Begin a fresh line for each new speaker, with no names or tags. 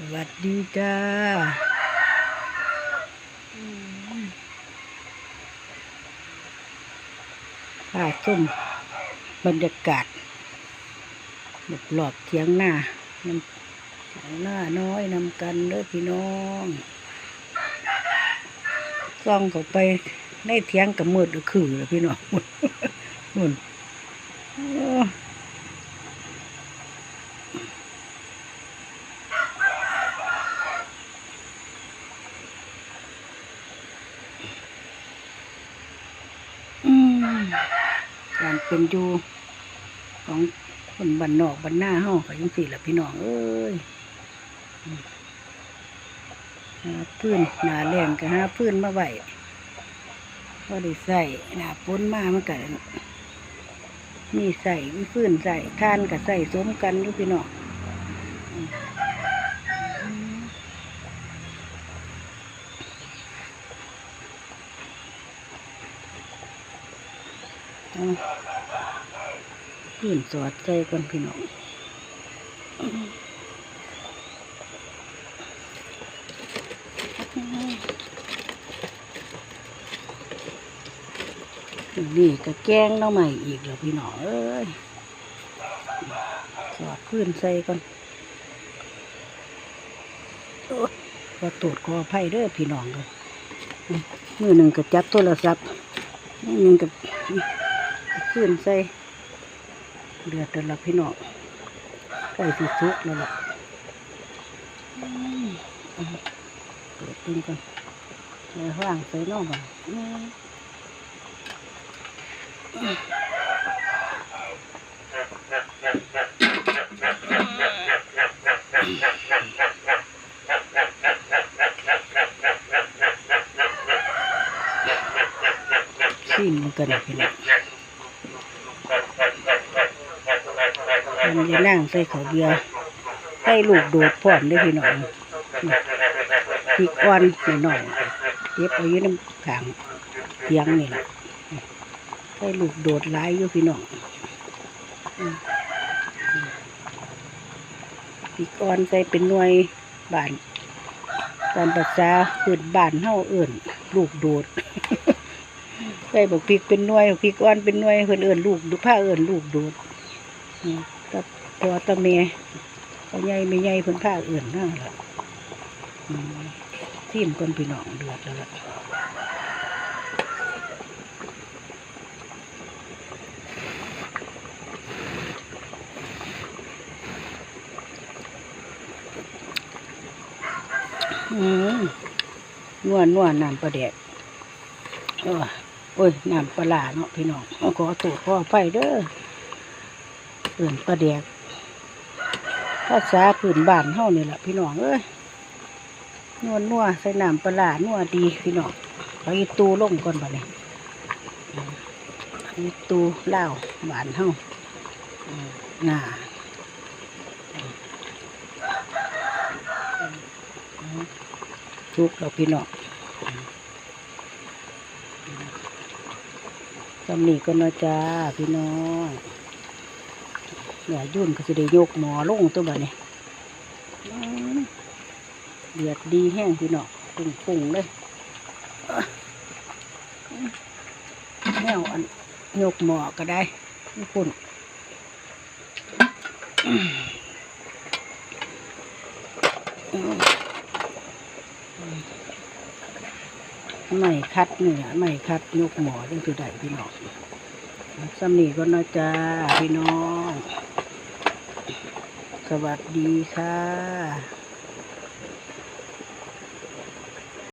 สวัสดีจ้าผ้าส้มบรรยากาศหลบหลอบเทียงหน้าน้ำเถียงหน้าน้อยนำกันเด้อพี่น้องซ่องเข้าไปในเทียงกับมืดก็คือแล้วพี่น้องนุ่นโอ้อืม การเป็นอยู่ของคนบ้านนอกบ้านหน้าเฮาก็ยังสิล่ะพี่น้องเอ้ยหาพื้นหนาแรงก็หาพื้นมาไหวก็ได้ใส่หนาพ้นมามันก็มีใส่มีพื้นใส่ท่านก็ใส่สมกันอยู่พี่น้อง อืมเอาพื้นสอดใจก่อนพี่น้องนี่ก็แกงหน้อใหม่อีกแล้วพี่น้องเอ้ยสอดพื้นใส่ก่อนโอ้ยขอตรวจขออภัยเด้อพี่น้องเลยมือหนึ่งก็จับโทรศัพท์มือหนึ่งก็ พื้นใส่เดือดแล้วล่ะพี่น้องใกล้สิสุกแล้วล่ะเปิดดึงก่อนเลยว่างใส่น้อกบ่อืมชิมมันกันนะพี่น้อง มันจะนั่งใส่เขาเบียร์ใส่ลูกโดดพร้อมเด้วยพี่น้องพริกอ่อนหน่อยๆเก็บเอาอยู่ในขางเทียงนี่แหละใส่ลูกโดดหลายอยู่พี่น้องพริกอ่อนใส่เป็นหน่วยบานตามภาษาพื้นบ้านเฮาเอิ่น ลูกโดด ส่บักพริกเป็นหน่วยพริกอ่อนเป็นหน่วยเพิ่นเอิ้นลูกดูผ้าเอิ้นลูกโดดอืมตะพอตะเมเอาใหญ่ไม่ใหญ่เพิ่นผ้าเอิ้นนั่นล่ะอืมทิมคนพี่น้องเดือดแล้วล่ะอืมนวลนวลน้ำปลาแดกเออ โอ้ยน้ำปลาเนาะพี่น้องขอตัวขอไฟเด้อเอื่นปลาแดกภาษาพื้นบ้านเฮานี่แหละพี่น้องเอ้ยนวลนัวใส่น้ำปลานัวดีพี่น้องเอาอีตูลงก่อนบ่เนี่ยอีตูเล่าวบ้านเฮาน่าทุกเราพี่น้อง สำนีก็นาะจ้าพี่น้องอย่ายุ่นก็จะได้ยกหมอลงตัวบ่เนี่ยเดือดดีแห้งพี่น้องปุ่งๆเลยแนวอันยกหมอก็ได้นี่ปุ่น ไม่คัดเนี่ยไม่คัดยกหมอยังคือได้พี่น้องสำนีก็นาะจ้าพี่น้อง สวัสดีค่ะ